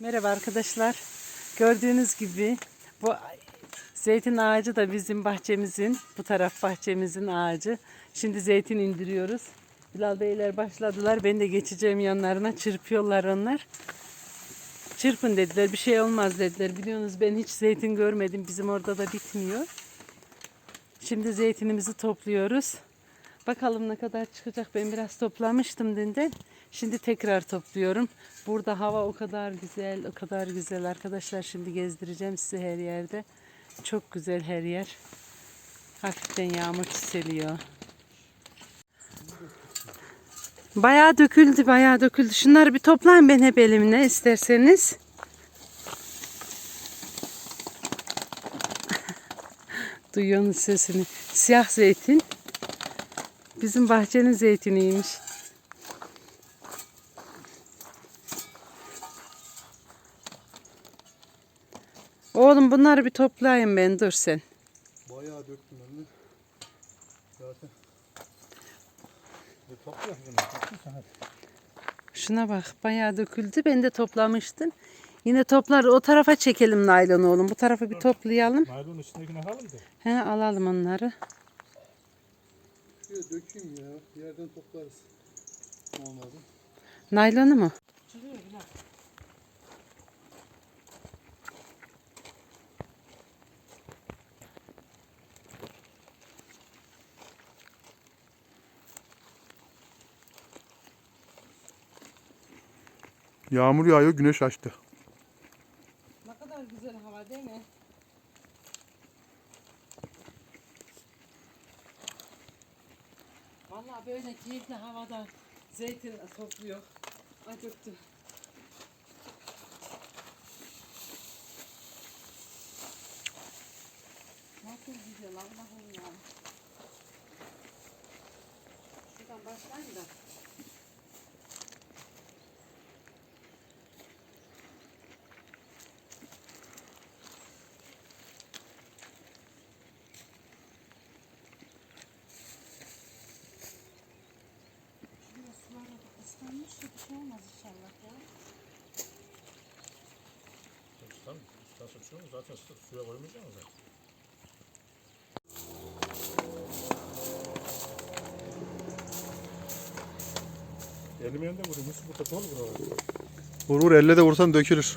Merhaba arkadaşlar. Gördüğünüz gibi bu zeytin ağacı da bizim bahçemizin, bu taraf bahçemizin ağacı. Şimdi zeytin indiriyoruz. Bilal Beyler başladılar. Ben de geçeceğim yanlarına. Çırpıyorlar onlar. Çırpın dediler. Bir şey olmaz dediler. Biliyorsunuz ben hiç zeytin görmedim. Bizim orada da bitmiyor. Şimdi zeytinimizi topluyoruz. Bakalım ne kadar çıkacak. Ben biraz toplamıştım dünden. Şimdi tekrar topluyorum. Burada hava o kadar güzel, o kadar güzel arkadaşlar. Şimdi gezdireceğim sizi her yerde. Çok güzel her yer. Hafiften yağmur çiseliyor. Bayağı döküldü, bayağı döküldü. Şunları bir toplayın ben hep elimle isterseniz. Duyuyorsunuz sesini. Siyah zeytin. Bizim bahçenin zeytiniymiş. Oğlum bunları bir toplayayım ben dur sen. Bayağı döktüm ben de. Zaten. Topla. Şuna bak bayağı döküldü. Ben de toplamıştım. Yine toplar o tarafa çekelim naylonu oğlum. Bu tarafa bir toplayalım. Naylon üstündekini alalım da. He alalım onları. Şöyle dökeyim ya. Bir yerden toplarız. Olmadı. Naylonu mu? Yağmur yağıyor, güneş açtı. Ne kadar güzel hava değil mi? Vallahi böyle keyifli havada zeytin topluyor. Acıktı. Nasıl güzel Allah'ım ya. Şuradan başlayayım da. Şuraya sular ıslanmış ya bir şey olmaz inşallah ya. Tamam, üstten sıçıyor mu? Zaten su- suya koymayacak mısın? Elim yanında vurayım. Nasıl burada dolu buralar? Vur vur, elle de vursan dökülür.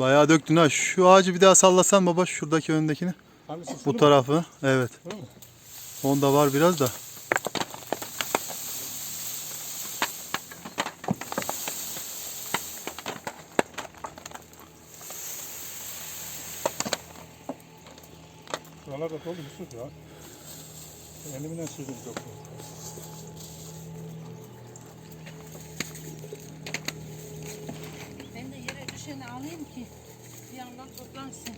Bayağı döktün ha. Şu ağacı bir daha sallasan baba şuradaki öndekini. Hangisi? Bu tarafı. Evet. Hı. Onda var biraz da. Buralar da dolu Yusuf ya. Elimden sürdüm çok. Alayım ki bir yandan toplansın.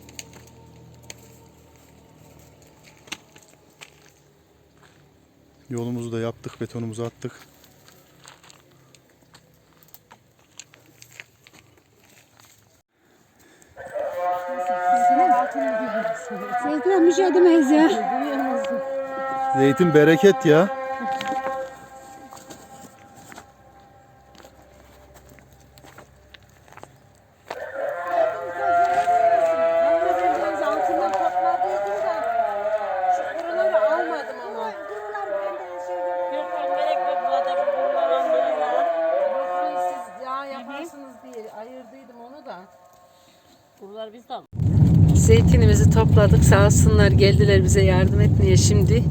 Yolumuzu da yaptık, betonumuzu attık. Zeytine bir şey demeyiz ya. Zeytin bereket ya. Zeytinimizi topladık. Sağ olsunlar geldiler bize yardım etmeye. Şimdi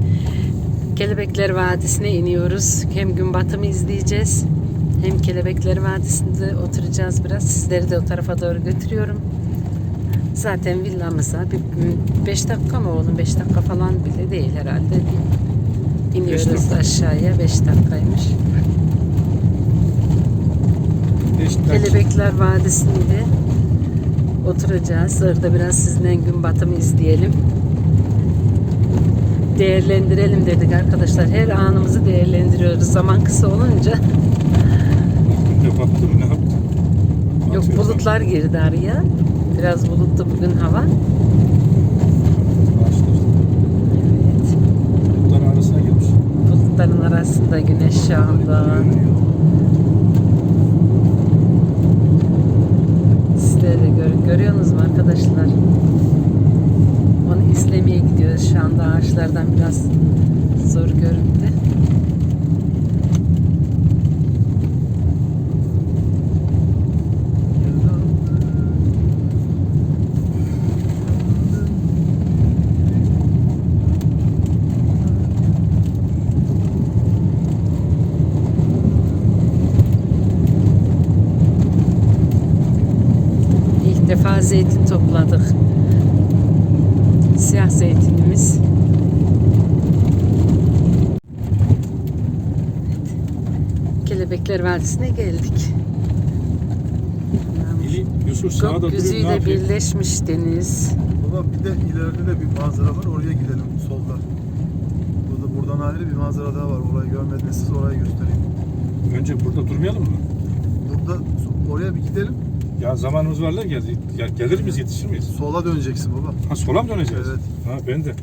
Kelebekler Vadisi'ne iniyoruz. Hem gün batımı izleyeceğiz. Hem Kelebekler Vadisi'nde oturacağız biraz. Sizleri de o tarafa doğru götürüyorum. Zaten villamıza bir 5 dakika mı oğlum? 5 dakika falan bile değil herhalde. İniyoruz aşağıya. 5 dakikaymış. Kelebekler Vadisi'nde oturacağız. Orada biraz sizden gün batımı izleyelim. Değerlendirelim dedik arkadaşlar. Her anımızı değerlendiriyoruz. Zaman kısa olunca. ne Kapattım ne yaptım? Yok bulutlar girdi araya. Biraz bulutlu bugün hava. Evet. Bulutların arasında güneş şu anda. Görüyorsunuz mu arkadaşlar? Onu izlemeye gidiyoruz şu anda ağaçlardan biraz zor göründü. Zeytin topladık. Siyah zeytinimiz. Evet. Kelebekler Vadisi'ne geldik. Yusuf Gökyüzüyle yapıyor? birleşmiş deniz. Baba bir de ileride de bir manzara var. Oraya gidelim solda. Burada buradan ayrı bir manzara daha var. Orayı görmediniz siz orayı göstereyim. Önce burada durmayalım mı? Burada oraya bir gidelim. Ya zamanımız var lan gel, ya gelir miyiz yetişir miyiz? Sola döneceksin baba. Ha sola mı döneceğiz? Evet. Ha ben de.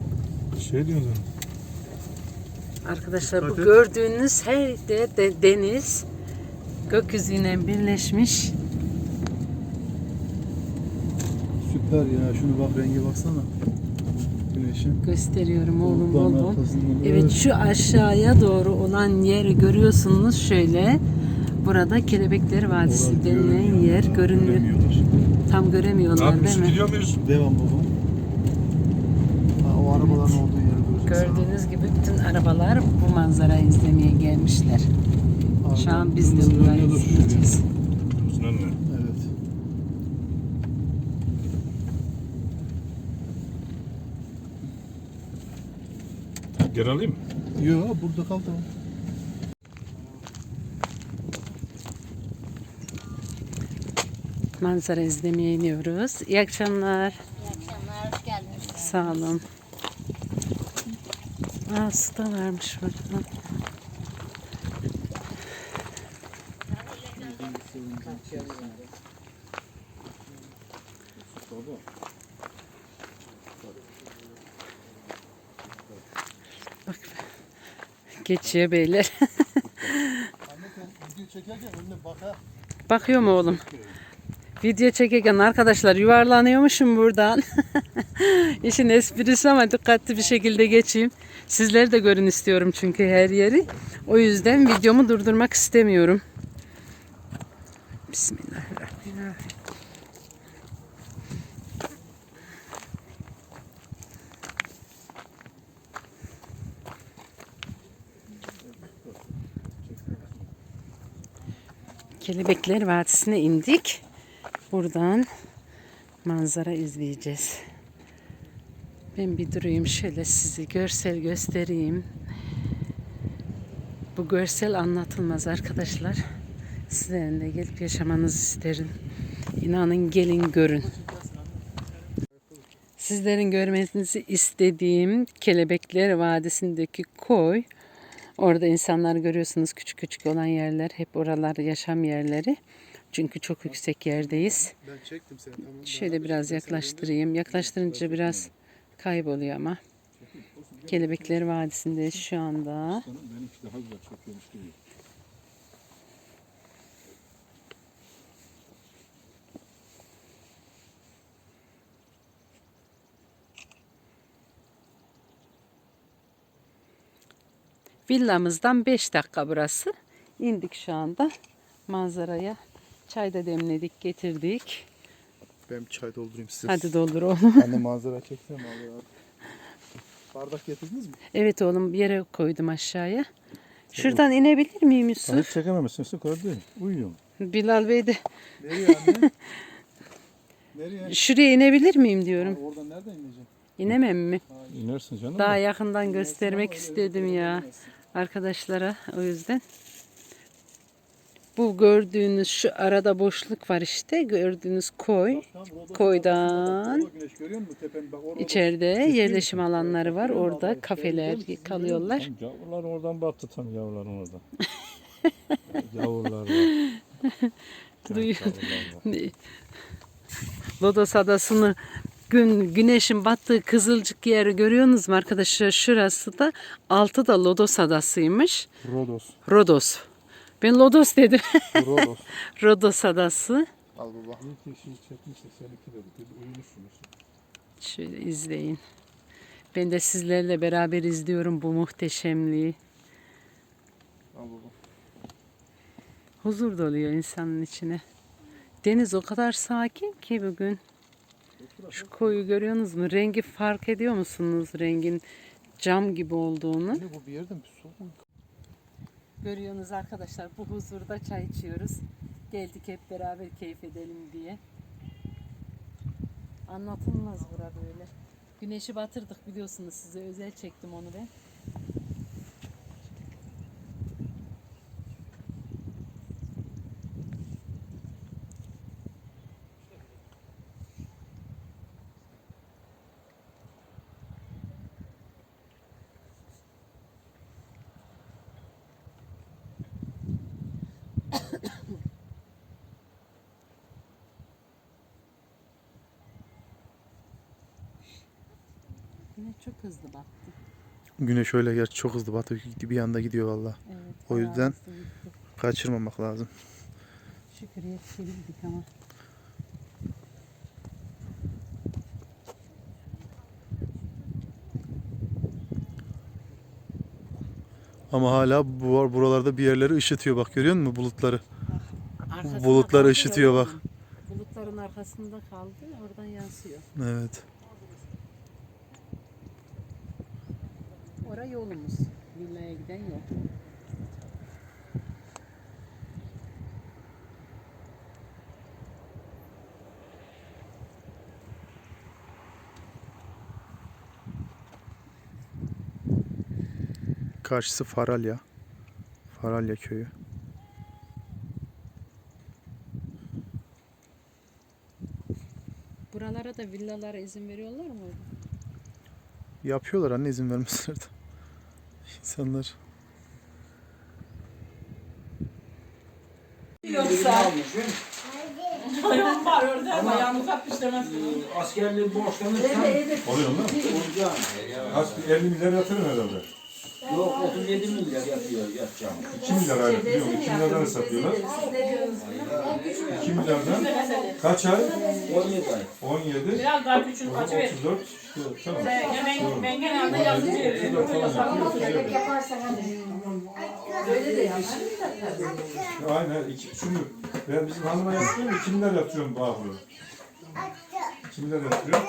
Şey diyorsun sen. Arkadaşlar bu et. gördüğünüz her de, de deniz gökyüzüyle birleşmiş. Süper ya. Şunu bak rengi baksana. Güneşin. Gösteriyorum oğlum Bulutların oğlum. arkasından. Evet şu aşağıya doğru olan yeri görüyorsunuz şöyle. Burada Kelebekler Vadisi Orası denilen yer görünüyor. Tam göremiyorlar değil yapıyorsun? mi? Gidiyor muyuz? Devam baba. Ha, o arabaların Evet. olduğu yeri göreceksin. Gördüğünüz gibi bütün arabalar bu manzarayı izlemeye gelmişler. Şu an biz de burayı izleyeceğiz. Geri alayım mı? Yok burada kal tamam. Manzara izlemeye iniyoruz. İyi akşamlar. İyi akşamlar, hoş geldiniz. Sağ olun. Aa, su da varmış burada. Bak. Geçiyor beyler. Video çekerken önüne bak ha. Bakıyor mu oğlum? Video çekerken arkadaşlar yuvarlanıyormuşum buradan. İşin esprisi ama dikkatli bir şekilde geçeyim. Sizleri de görün istiyorum çünkü her yeri. O yüzden videomu durdurmak istemiyorum. Bismillahirrahmanirrahim. Kelebekler Vadisi'ne indik. Buradan manzara izleyeceğiz. Ben bir durayım şöyle sizi görsel göstereyim. Bu görsel anlatılmaz arkadaşlar. Sizlerin de gelip yaşamanızı isterim. İnanın gelin görün. Sizlerin görmenizi istediğim Kelebekler Vadisi'ndeki koy. Orada insanlar görüyorsunuz küçük küçük olan yerler. Hep oralar yaşam yerleri. Çünkü çok yüksek yerdeyiz. Ben çektim seni tamam. Şöyle biraz yaklaştırayım. Yaklaştırınca biraz kayboluyor ama. Kelebekler Vadisi'nde şu anda. Benimki daha güzel çekiyormuş gibi. Villamızdan 5 dakika burası. İndik şu anda manzaraya. Çay da demledik, getirdik. Ben bir çay doldurayım size. Hadi doldur oğlum. Anne manzara çeksene abi. Bardak getirdiniz mi? Evet oğlum bir yere koydum aşağıya. Şuradan inebilir miyim Sen Yusuf? hiç çekememezsin yukarı değil. Uyuyorum. Bilal Bey de Nereye anne? Nereye? şuraya inebilir miyim diyorum. Oradan nereden ineceğim? İnemem mi? İnersin canım. Daha yakından göstermek istedim ya arkadaşlara o yüzden. Bu gördüğünüz şu arada boşluk var işte gördüğünüz koy. Koydan orada. içeride yerleşim alanları var. Orada kafeler kalıyorlar. Yavrular oradan battı tam yavrular oradan. yavrular. Duyuyor. Lodos Adası'nı gün güneşin battığı kızılcık yeri görüyorsunuz mu arkadaşlar? Şurası da altı da Lodos adasıymış. Rodos. Rodos. Ben Lodos dedim. Rodos. Rodos adası. Al baba. Bir kişi çekmişse seninki de bir uyumuşsunuz. Şöyle izleyin. Ben de sizlerle beraber izliyorum bu muhteşemliği. Al baba. Huzur doluyor insanın içine. Deniz o kadar sakin ki bugün. Şu koyu görüyorsunuz mu? Rengi fark ediyor musunuz? Rengin cam gibi olduğunu. Ne bu bir yerden bir su mu? Görüyorsunuz arkadaşlar bu huzurda çay içiyoruz. Geldik hep beraber keyif edelim diye. Anlatılmaz bura böyle. Güneşi batırdık biliyorsunuz size özel çektim onu ben. Güneş çok hızlı battı. Güneş öyle gerçi çok hızlı batıyor. Bir anda gidiyor valla. Evet, O yüzden-. Kaçırmamak lazım. Şükür yetişebildik ama. Ama hala bu buralarda bir yerleri ışıtıyor bak görüyor musun bulutları? Bulutları kaldı ışıtıyor bak. Bulutların arkasında kaldı oradan yansıyor. Evet. Ora yolumuz. Villaya giden yol. Karşısı Faralya. Faralya köyü. Buralara da villalara izin veriyorlar mı? Yapıyorlar anne izin vermeseler de. İnsanlar. Askerliği borçlanırsan Oluyor mu? Kaç 50 milyar yatırın herhalde. Yok 37 milyar yapıyor yatacağım. 2 milyar aylık biliyorum. 2 milyardan hesaplıyorlar. 2 milyardan kaç ay? 17 ay. 17. Biraz daha küçük açı ver. 34. İşte, tamam. Ben, ben genelde yazıcı veriyorum. 34 falan yapıyor. 37. Aynen. Iki, şunu ben bizim hanıma yapıyorum. 2 milyar yatıyorum bağlı. 2 milyar yatıyorum.